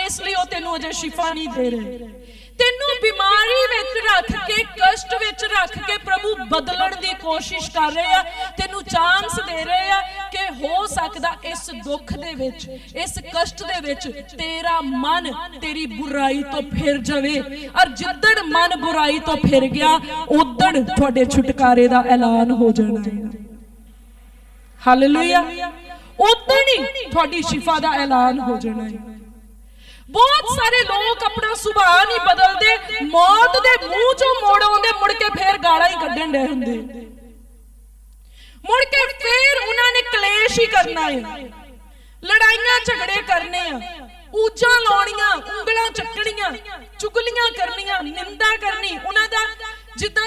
ਇਸ ਲਈ ਉਹ ਤੈਨੂੰ ਅਜੇ ਸ਼ਿਫਾ ਨਹੀਂ ਦੇ ਰਹੇ। ਤੈਨੂੰ ਬਿਮਾਰੀ ਵਿੱਚ ਰੱਖ ਕੇ, ਕਸ਼ਟ ਵਿੱਚ ਰੱਖ ਕੇ ਪ੍ਰਭੂ ਬਦਲਣ ਦੀ ਕੋਸ਼ਿਸ਼ ਕਰ ਰਹੇ ਆ। ਤੈਨੂੰ ਚਾਂਸ ਦੇ ਰਹੇ ਆ ਕਿ ਹੋ ਸਕਦਾ ਇਸ ਦੁੱਖ ਦੇ ਵਿੱਚ, ਇਸ ਕਸ਼ਟ ਦੇ ਵਿੱਚ ਤੇਰਾ ਮਨ ਤੇਰੀ ਬੁਰਾਈ ਤੋਂ ਫਿਰ ਜਾਵੇ। ਔਰ ਜਿੱਦਣ ਮਨ ਬੁਰਾਈ ਤੋਂ ਫਿਰ ਗਿਆ ਉਦਣ ਤੁਹਾਡੇ ਛੁਟਕਾਰੇ ਦਾ ਐਲਾਨ ਹੋ ਜਾਣਾ ਹੈ। ਹਾਲੇਲੂਇਆ ਉਦੋਂ ਹੀ ਤੁਹਾਡੀ ਸ਼ਿਫਾ ਦਾ ਐਲਾਨ ਹੋ ਜਾਣਾ ਹੈ। ਬਹੁਤ ਸਾਰੇ ਲੋਕ ਆਪਣਾ ਸੁਭਾਅ ਨਹੀਂ ਬਦਲਦੇ। ਮੌਤ ਦੇ ਮੂੰਹ ਚੋਂ ਮੋੜ ਆਉਂਦੇ, ਮੁੜ ਕੇ ਫੇਰ ਗਾਲਾਂ ਹੀ ਕੱਢਣ ਦੇ ਹੁੰਦੇ। ਮੁੜ ਕੇ ਫੇਰ ਉਹਨਾਂ ਨੇ ਕਲੇਸ਼ ਹੀ ਕਰਨਾ ਹੈ ਲੜਾਈਆਂ ਝਗੜੇ ਕਰਨੇ ਆ। ਊਜਾਂ ਲਾਉਣੀਆਂ, ਉਂਗਲਾਂ ਚੱਕਣੀਆਂ, ਚੁਗਲੀਆਂ ਕਰਨੀਆਂ, ਨਿੰਦਾ ਕਰਨੀ, ਉਹਨਾਂ ਦਾ ਜਿੱਦਾਂ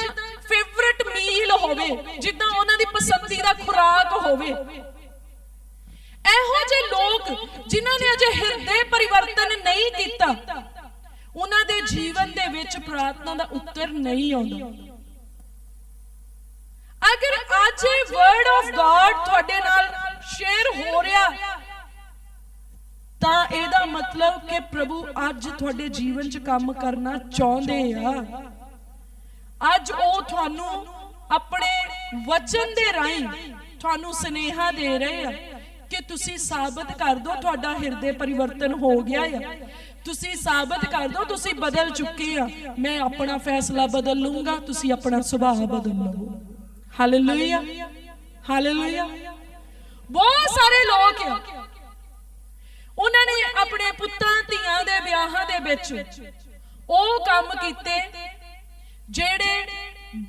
ਫੇਵਰਿਟ ਮੀਲ ਹੋਵੇ, ਜਿੱਦਾਂ ਉਹਨਾਂ ਦੀ ਪਸੰਦੀਦਾ ਖੁਰਾਕ ਹੋਵੇ। ਲੋਕ ਜਿਨ੍ਹਾਂ ਨੇ ਅਜੇ ਹਿਰਦੇ ਪਰਿਵਰਤਨ ਨਹੀਂ ਕੀਤਾ, ਉਹਨਾਂ ਦੇ ਜੀਵਨ ਦੇ ਵਿੱਚ ਪ੍ਰਾਰਥਨਾ ਦਾ ਉੱਤਰ ਨਹੀਂ ਆਉਂਦਾ। ਅਗਰ ਅੱਜ ਇਹ ਵਰਡ ਆਫ ਗॉड ਤੁਹਾਡੇ ਨਾਲ ਸ਼ੇਅਰ ਹੋ ਰਿਹਾ, ਤਾਂ ਇਹਦਾ ਮਤਲਬ ਕਿ ਪ੍ਰਭੂ ਅੱਜ ਤੁਹਾਡੇ ਜੀਵਨ 'ਚ ਕੰਮ ਕਰਨਾ ਚਾਹੁੰਦੇ ਆ। ਅੱਜ ਉਹ ਤੁਹਾਨੂੰ ਆਪਣੇ ਵਚਨ ਦੇ ਰਾਹੀਂ ਤੁਹਾਨੂੰ ਸਨੇਹਾ ਦੇ ਰਹੇ ਆ। ਕਿ ਤੁਸੀਂ ਸਾਬਤ ਕਰ ਦਿਓ ਤੁਹਾਡਾ ਹਿਰਦੇ ਪਰਿਵਰਤਨ ਹੋ ਗਿਆ ਆ। ਤੁਸੀਂ ਸਾਬਤ ਕਰ ਦਿਓ ਤੁਸੀਂ ਬਦਲ ਚੁੱਕੇ ਆ। ਮੈਂ ਆਪਣਾ ਫੈਸਲਾ ਬਦਲ ਲੂੰਗਾ ਤੁਸੀਂ ਆਪਣਾ ਸੁਭਾਅ ਬਦਲ ਲਵੋ। ਹਾਲੇਲੂਇਆ ਹਾਲੇਲੂਇਆ ਬਹੁਤ ਸਾਰੇ ਲੋਕ ਆ। ਉਹਨਾਂ ਨੇ ਆਪਣੇ ਪੁੱਤਾਂ, ਧੀਆਂ ਦੇ ਵਿਆਹਾਂ ਦੇ ਵਿੱਚ ਉਹ ਕੰਮ ਕੀਤੇ, ਜਿਹੜੇ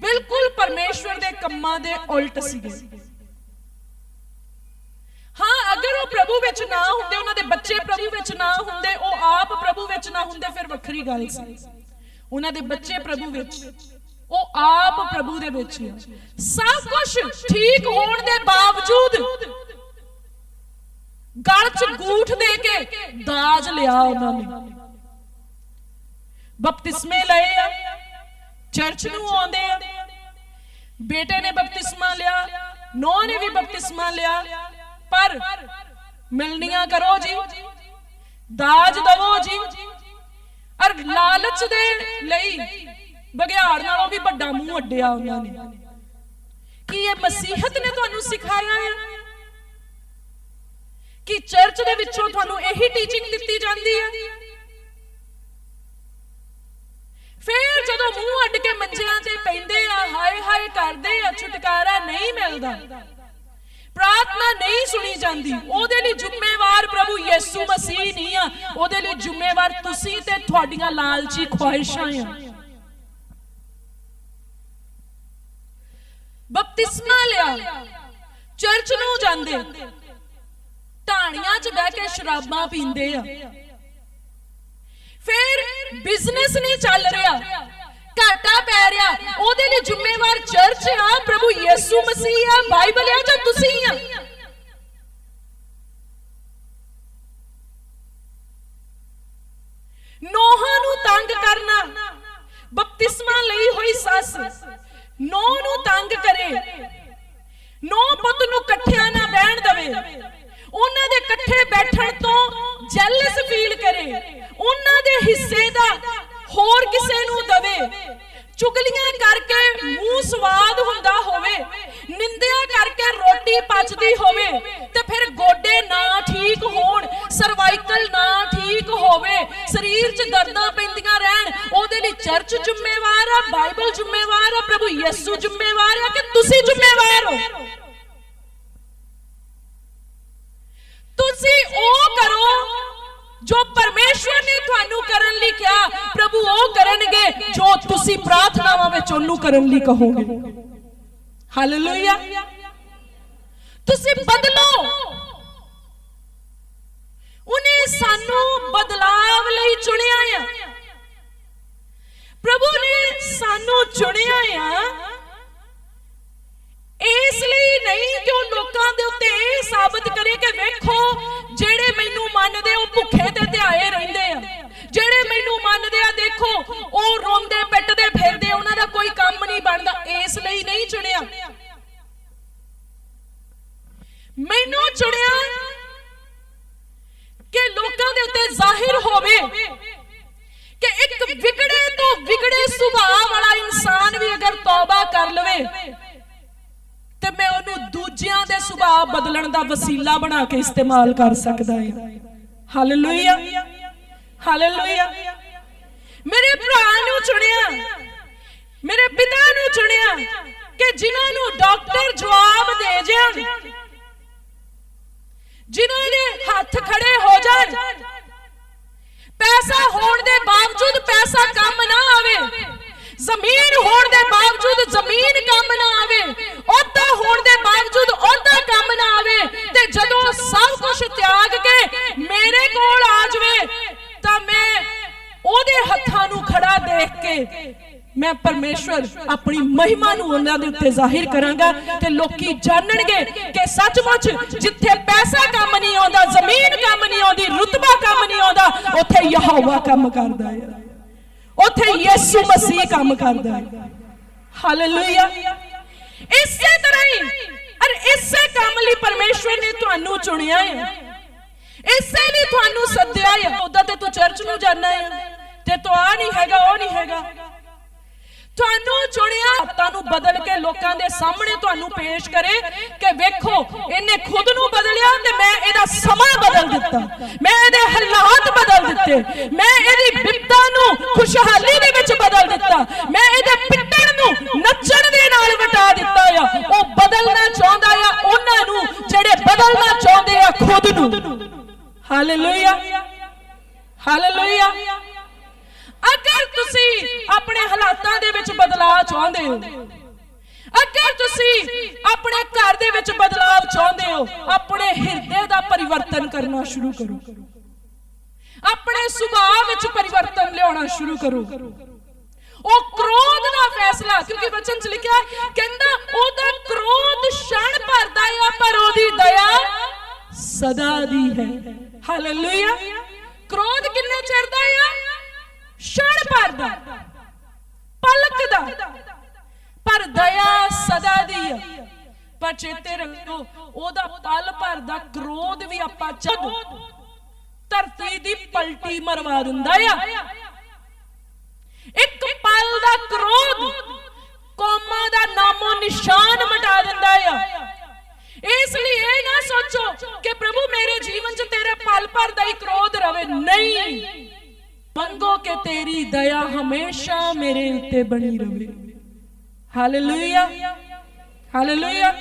ਬਿਲਕੁਲ ਪਰਮੇਸ਼ਵਰ ਦੇ ਕੰਮਾਂ ਦੇ ਉਲਟ ਸੀਗੇ। ਅਗਰ ਉਹ ਪ੍ਰਭੂ ਵਿੱਚ ਨਾ ਹੁੰਦੇ, ਉਹਨਾਂ ਦੇ ਬੱਚੇ ਪ੍ਰਭੂ ਵਿੱਚ ਨਾ ਹੁੰਦੇ, ਉਹ ਆਪ ਪ੍ਰਭੂ ਵਿੱਚ ਨਾ ਹੁੰਦੇ, ਫਿਰ ਵੱਖਰੀ ਗੱਲ ਸੀ। ਉਹਨਾਂ ਦੇ ਬੱਚੇ ਪ੍ਰਭੂ ਵਿੱਚ, ਉਹ ਆਪ ਪ੍ਰਭੂ ਦੇ ਵਿੱਚ ਆ। ਸਭ ਕੁਝ ਠੀਕ ਹੋਣ ਦੇ ਬਾਵਜੂਦ ਗਲ 'ਚ ਗੂਠ ਦੇ ਕੇ ਦਾਜ ਲਿਆ ਉਹਨਾਂ ਨੇ। ਬਪਤਿਸਮੇ ਲਏ ਆ, ਚਰਚ ਨੂੰ ਆਉਂਦੇ ਆ। ਬੇਟੇ ਨੇ ਬਪਤਿਸਮਾ ਲਿਆ, ਨੌ ਨੇ ਵੀ ਬਪਤਿਸਮਾ ਲਿਆ। ਪਰ ਮਿਲਣੀਆਂ ਕਰੋ ਜੀ। ਦਾਜ ਦਵੋ ਜੀ। ਅਰ ਲਾਲਚ ਦੇ ਲਈ ਬਗਿਆੜ ਨਾਲੋਂ ਵੀ ਵੱਡਾ ਮੂੰਹ ਅੱਡਿਆ ਉਹਨਾਂ ਨੇ। ਕੀ ਇਹ ਮਸੀਹਤ ਨੇ ਤੁਹਾਨੂੰ ਸਿਖਾਇਆ ਹੈ? ਕਿ ਚਰਚ ਦੇ ਵਿੱਚੋਂ ਤੁਹਾਨੂੰ ਇਹੀ ਟੀਚਿੰਗ ਦਿੱਤੀ ਜਾਂਦੀ ਹੈ? ਫੇਰ ਜਦੋਂ ਮੂੰਹ ਅੱਡ ਕੇ ਮੰਜਿਆਂ ਤੇ ਪੈਂਦੇ ਆ ਹਾਏ ਹਾਏ ਕਰਦੇ ਆ, ਛੁਟਕਾਰਾ ਨਹੀਂ ਮਿਲਦਾ। ਪ੍ਰਾਰਥਨਾ ਨਹੀਂ ਸੁਣੀ ਜਾਂਦੀ। ਉਹਦੇ ਲਈ ਜ਼ਿੰਮੇਵਾਰ ਪ੍ਰਭੂ ਯਿਸੂ ਮਸੀਹ ਨਹੀਂ ਆ। ਉਹਦੇ ਲਈ ਜ਼ਿੰਮੇਵਾਰ ਤੁਸੀਂ ਤੇ ਤੁਹਾਡੀਆਂ ਲਾਲਚੀ ਖੁਆਇਸ਼ਾਂ ਆ। ਬਪਤਿਸਮਾ ਲਿਆ। ਚਰਚ ਨੂੰ ਜਾਂਦੇ। ਢਾਣੀਆਂ 'ਚ ਬਹਿ ਕੇ ਸ਼ਰਾਬਾਂ ਪੀਂਦੇ ਆ। ਫਿਰ ਬਿਜ਼ਨਸ ਨਹੀਂ ਚੱਲ ਰਿਹਾ। ਘਾਟਾ ਪੈ ਰਿਹਾ। ਉਹਦੇ ਲਈ ਜ਼ਿੰਮੇਵਾਰ ਚਰਚ ਆ, ਪ੍ਰਭੂ ਯਿਸੂ ਮਸੀਹ ਆ, ਬਾਈਬਲ ਆ ਜਾਂ ਤੁਸੀਂ ਆ? ਨੋਹਾਂ ਨੂੰ ਤੰਗ ਕਰਨਾ, ਬਪਤਿਸਮਾ ਲਈ ਹੋਈ ਸੱਸ। ਨੋ ਨੂੰ ਤੰਗ ਕਰੇ। ਨੋ ਪੁੱਤ ਨੂੰ ਇਕੱਠਿਆਂ ਨਾ ਬਹਿਣ ਦਵੇ। ਉਹਨਾਂ ਦੇ ਇਕੱਠੇ ਬੈਠਣ ਤੋਂ ਜੈਲਸ ਫੀਲ ਕਰੇ। ਉਹਨਾਂ ਦੇ ਹਿੱਸੇ ਦਾ ਹੋਰ ਕਿਸੇ ਨੂੰ ਦਵੇ। ਚੁਗਲੀਆਂ ਕਰਕੇ ਮੂੰਹ ਸਵਾਦ ਹੁੰਦਾ ਹੋਵੇ, ਨਿੰਦਿਆ ਕਰਕੇ ਰੋਟੀ ਪਚਦੀ ਹੋਵੇ ਤੇ ਫਿਰ ਗੋਡੇ ਨਾ ਠੀਕ ਹੋਣ, ਸਰਵਾਈਕਲ ਨਾ ਠੀਕ ਹੋਵੇ, ਸਰੀਰ 'ਚ ਦਰਦਾਂ ਪੈਂਦੀਆਂ ਰਹਿਣ, ਉਹਦੇ ਲਈ ਚਰਚ ਜ਼ਿੰਮੇਵਾਰ ਆ, ਬਾਈਬਲ ਜ਼ਿੰਮੇਵਾਰ ਆ, ਪ੍ਰਭੂ ਯਿਸੂ ਜ਼ਿੰਮੇਵਾਰ ਆ ਕਿ ਤੁਸੀਂ ਜ਼ਿੰਮੇਵਾਰ ਹੋ? ਤੁਸੀਂ ਉਹ ਕਰੋ ਜੋ ਪਰਮੇਸ਼ਵਰ ਨੇ ਤੁਹਾਨੂੰ ਕਰਨ ਲਈ ਕਿਹਾ, ਪ੍ਰਭੂ ਉਹ ਕਰਨਗੇ ਜੋ ਤੁਸੀਂ ਪ੍ਰਾਰਥਨਾਵਾਂ ਵਿੱਚ ਉਹਨੂੰ ਕਰਨ ਲਈ ਕਹੋਗੇ। ਹਾਲੇਲੂਇਆ ਤੁਸੀਂ ਬਦਲੋ। ਉਹਨੇ ਸਾਨੂੰ ਬਦਲਾਵ ਲਈ ਚੁਣਿਆ ਆ। ਪ੍ਰਭੂ ਨੇ ਸਾਨੂੰ ਚੁਣਿਆ ਆ ਇਸ ਲਈ ਨਹੀਂ ਕਿ ਉਹ ਲੋਕਾਂ ਦੇ ਉੱਤੇ ਇਹ ਸਾਬਤ ਕਰੇ ਕਿ ਵੇਖੋ, ਜਿਹੜੇ ਮੈਨੂੰ ਮੰਨਦੇ ਉਹ ਭੁੱਖੇ ਤੇ ਧਿਆਏ ਰਹਿੰਦੇ ਆ। ਜਿਹੜੇ ਮੈਨੂੰ ਮੰਨਦੇ ਆ, ਦੇਖੋ, ਉਹ ਰੋਂਦੇ ਪਿੱਟਦੇ ਫਿਰਦੇ ਉਹਨਾਂ ਦਾ ਕੋਈ ਕੰਮ ਨਹੀਂ ਬਣਦਾ ਇਸ ਲਈ ਨਹੀਂ ਚੁਣਿਆ ਮੈਨੂੰ ਚੁਣਿਆ ਕਿ ਲੋਕਾਂ ਦੇ ਉੱਤੇ ਜ਼ਾਹਿਰ ਹੋਵੇ ਕਿ ਇੱਕ ਵਿਗੜੇ ਤੋਂ ਵਿਗੜੇ ਸੁਭਾਅ ਵਾਲਾ ਇਨਸਾਨ ਵੀ ਅਗਰ ਤੌਬਾ ਕਰ ਲਵੇ ਤੇ ਮੈਂ ਉਹਨੂੰ ਦੂਜਿਆਂ ਦੇ ਸੁਭਾਅ ਬਦਲਣ ਦਾ ਵਸੀਲਾ ਬਣਾ ਕੇ ਇਸਤੇਮਾਲ ਕਰ ਸਕਦਾ ਹਾਂ। ਹਾਲੇਲੂਇਆ ਹਾਲੇਲੂਇਆ ਮੇਰੇ ਭਰਾ ਨੂੰ ਚੁਣਿਆ। ਮੇਰੇ ਪਿਤਾ ਨੂੰ ਚੁਣਿਆ ਕਿ ਜਿਨ੍ਹਾਂ ਨੂੰ ਡਾਕਟਰ ਜਵਾਬ ਦੇ ਜਾਣ। ਜਿਨ੍ਹਾਂ ਦੇ ਹੱਥ ਖੜੇ ਹੋ ਜਾਣ। ਪੈਸਾ ਹੋਣ ਦੇ ਬਾਵਜੂਦ ਪੈਸਾ ਕੰਮ ਨਾ ਆਵੇ। ਜ਼ਮੀਨ ਹੋਣ ਦੇ ਬਾਵਜੂਦ ਜ਼ਮੀਨ ਕੰਮ ਨਾ ਆਵੇ ਅਹੁਦਾ ਹੋਣ ਦੇ ਬਾਵਜੂਦ ਅਹੁਦਾ ਕੰਮ ਨਾ ਆਵੇ ਤੇ ਜਦੋਂ ਸਭ ਕੁਝ ਤਿਆਗ ਕੇ ਮੇਰੇ ਕੋਲ ਆ ਜਾਵੇ ਤਾਂ ਮੈਂ ਉਹਦੇ ਹੱਥਾਂ ਨੂੰ ਖੜਾ ਦੇਖ ਕੇ ਮੈਂ ਪਰਮੇਸ਼ਵਰ ਆਪਣੀ ਮਹਿਮਾ ਨੂੰ ਉਹਨਾਂ ਦੇ ਉੱਤੇ ਜ਼ਾਹਿਰ ਕਰਾਂਗਾ ਤੇ ਲੋਕੀ ਜਾਣਨਗੇ ਕਿ ਸੱਚਮੁੱਚ ਜਿੱਥੇ ਪੈਸਾ ਕੰਮ ਨਹੀਂ ਆਉਂਦਾ, ਜ਼ਮੀਨ ਕੰਮ ਨਹੀਂ ਆਉਂਦੀ, ਰੁਤਬਾ ਕੰਮ ਨਹੀਂ ਆਉਂਦਾ, ਉੱਥੇ ਯਹੋਵਾ ਕੰਮ ਕਰਦਾ ਹੈ ਉੱਥੇ ਯਿਸੂ ਮਸੀਹ ਕੰਮ ਕਰਦਾ ਹੈ ਹਾਲੇਲੂਇਆ। ਇਸੇ ਤਰ੍ਹਾਂ ਹੀ, ਅਰ ਇਸੇ ਕੰਮ ਲਈ ਪਰਮੇਸ਼ਵਰ ਨੇ ਤੁਹਾਨੂੰ ਚੁਣਿਆ ਹੈ ਇਸੇ ਲਈ ਤੁਹਾਨੂੰ ਸੱਦਿਆ ਹੈ ਉਦਾਂ ਤੇ ਤੂੰ ਚਰਚ ਨੂੰ ਜਾਣਾ ਹੈ ਤੇ ਤੂੰ ਆ ਨਹੀਂ ਹੈਗਾ, ਉਹ ਨਹੀਂ ਹੈਗਾ। ਤੁਹਾਨੂੰ ਚੁਣਿਆ, ਤੁਹਾਨੂੰ ਬਦਲ ਕੇ ਲੋਕਾਂ ਦੇ ਸਾਹਮਣੇ ਤੁਹਾਨੂੰ ਪੇਸ਼ ਕਰੇ ਕਿ ਵੇਖੋ, ਇਹਨੇ ਖੁਦ ਨੂੰ ਬਦਲਿਆ ਤੇ ਮੈਂ ਇਹਦਾ ਸਮਾਂ ਬਦਲ ਦਿੱਤਾ। ਮੈਂ ਇਹਦੇ ਹਾਲਾਤ ਬਦਲ ਦਿੱਤੇ। ਮੈਂ ਇਹਦੀ ਬਿਪਤਾ ਨੂੰ ਖੁਸ਼ਹਾਲੀ ਦੇ ਵਿੱਚ ਬਦਲ ਦਿੱਤਾ। ਮੈਂ ਇਹਦੇ ਪਿੱਟਣ ਨੂੰ ਨੱਚਣ ਦੇ ਨਾਲ ਵਟਾ ਦਿੱਤਾ ਆ। ਉਹ ਬਦਲਣਾ ਚਾਹੁੰਦਾ ਆ ਉਹਨਾਂ ਨੂੰ ਜਿਹੜੇ ਬਦਲਣਾ ਚਾਹੁੰਦੇ ਆ ਖੁਦ ਨੂੰ। ਹਾਲੇਲੂਇਆ। ਹਾਲੇਲੂਇਆ। ਅਗਰ ਤੁਸੀਂ ਆਪਣੇ ਹਾਲਾਤਾਂ ਦੇ ਵਿੱਚ ਬਦਲਾਅ ਚਾਹੁੰਦੇ ਹੋ, ਅਗਰ ਤੁਸੀਂ ਆਪਣੇ ਘਰ ਦੇ ਵਿੱਚ ਬਦਲਾਅ ਚਾਹੁੰਦੇ ਹੋ, ਆਪਣੇ ਹਿਰਦੇ ਦਾ ਪਰਿਵਰਤਨ ਕਰਨਾ ਸ਼ੁਰੂ ਕਰੋ। ਆਪਣੇ ਸੁਭਾਅ ਵਿੱਚ ਪਰਿਵਰਤਨ ਲਿਆਉਣਾ ਸ਼ੁਰੂ ਕਰੋ। ਉਹ ਕ੍ਰੋਧ ਦਾ ਫੈਸਲਾ, ਕਿਉਂਕਿ ਵਚਨ ਚ ਲਿਖਿਆ ਕਹਿੰਦਾ ਉਹਦਾ ਕ੍ਰੋਧ ਛਣ ਭਰਦਾ ਆ, ਪਰ ਉਹਦੀ ਦਇਆ ਸਦਾ ਦੀ ਹੈ। ਹਾਲੇਲੂਇਆ ਕ੍ਰੋਧ ਕਿੰਨੇ ਚਿਰ ਦਾ ਆ? ਛਣ ਭਰਦਾ ਪਲਕ ਦਾ। ਪਰ ਦਇਆ ਸਦਾ ਦੀ ਹੈ ਪਰ ਚੇਤੇ ਰੱਖੋ, ਉਹਦਾ ਪਲ ਭਰ ਦਾ ਕ੍ਰੋਧ ਵੀ ਆਪਾਂ ਚੱਦ ਧਰਤੀ ਦੀ ਪਲਟੀ ਮਰਵਾ ਦਿੰਦਾ ਆ। ਇੱਕ ਪਲ ਦਾ ਕ੍ਰੋਧ ਕੌਮਾਂ ਦਾ ਨਾਮੋ ਨਿਸ਼ਾਨ ਮਿਟਾ ਦਿੰਦਾ ਆ। ਇਸ ਲਈ ਇਹ ਨਾ ਸੋਚੋ ਕਿ ਪ੍ਰਭੂ ਮੇਰੇ ਜੀਵਨ 'ਚ ਤੇਰੇ ਪਲ ਭਰ ਦਾ ਹੀ ਕ੍ਰੋਧ ਰਵੇ। ਨਹੀਂ। ਮੰਗੋ ਕਿ ਤੇਰੀ ਦਇਆ ਹਮੇਸ਼ਾ ਮੇਰੇ ਉੱਤੇ ਬਣੀ ਰਵੇ। Hallelujah hallelujah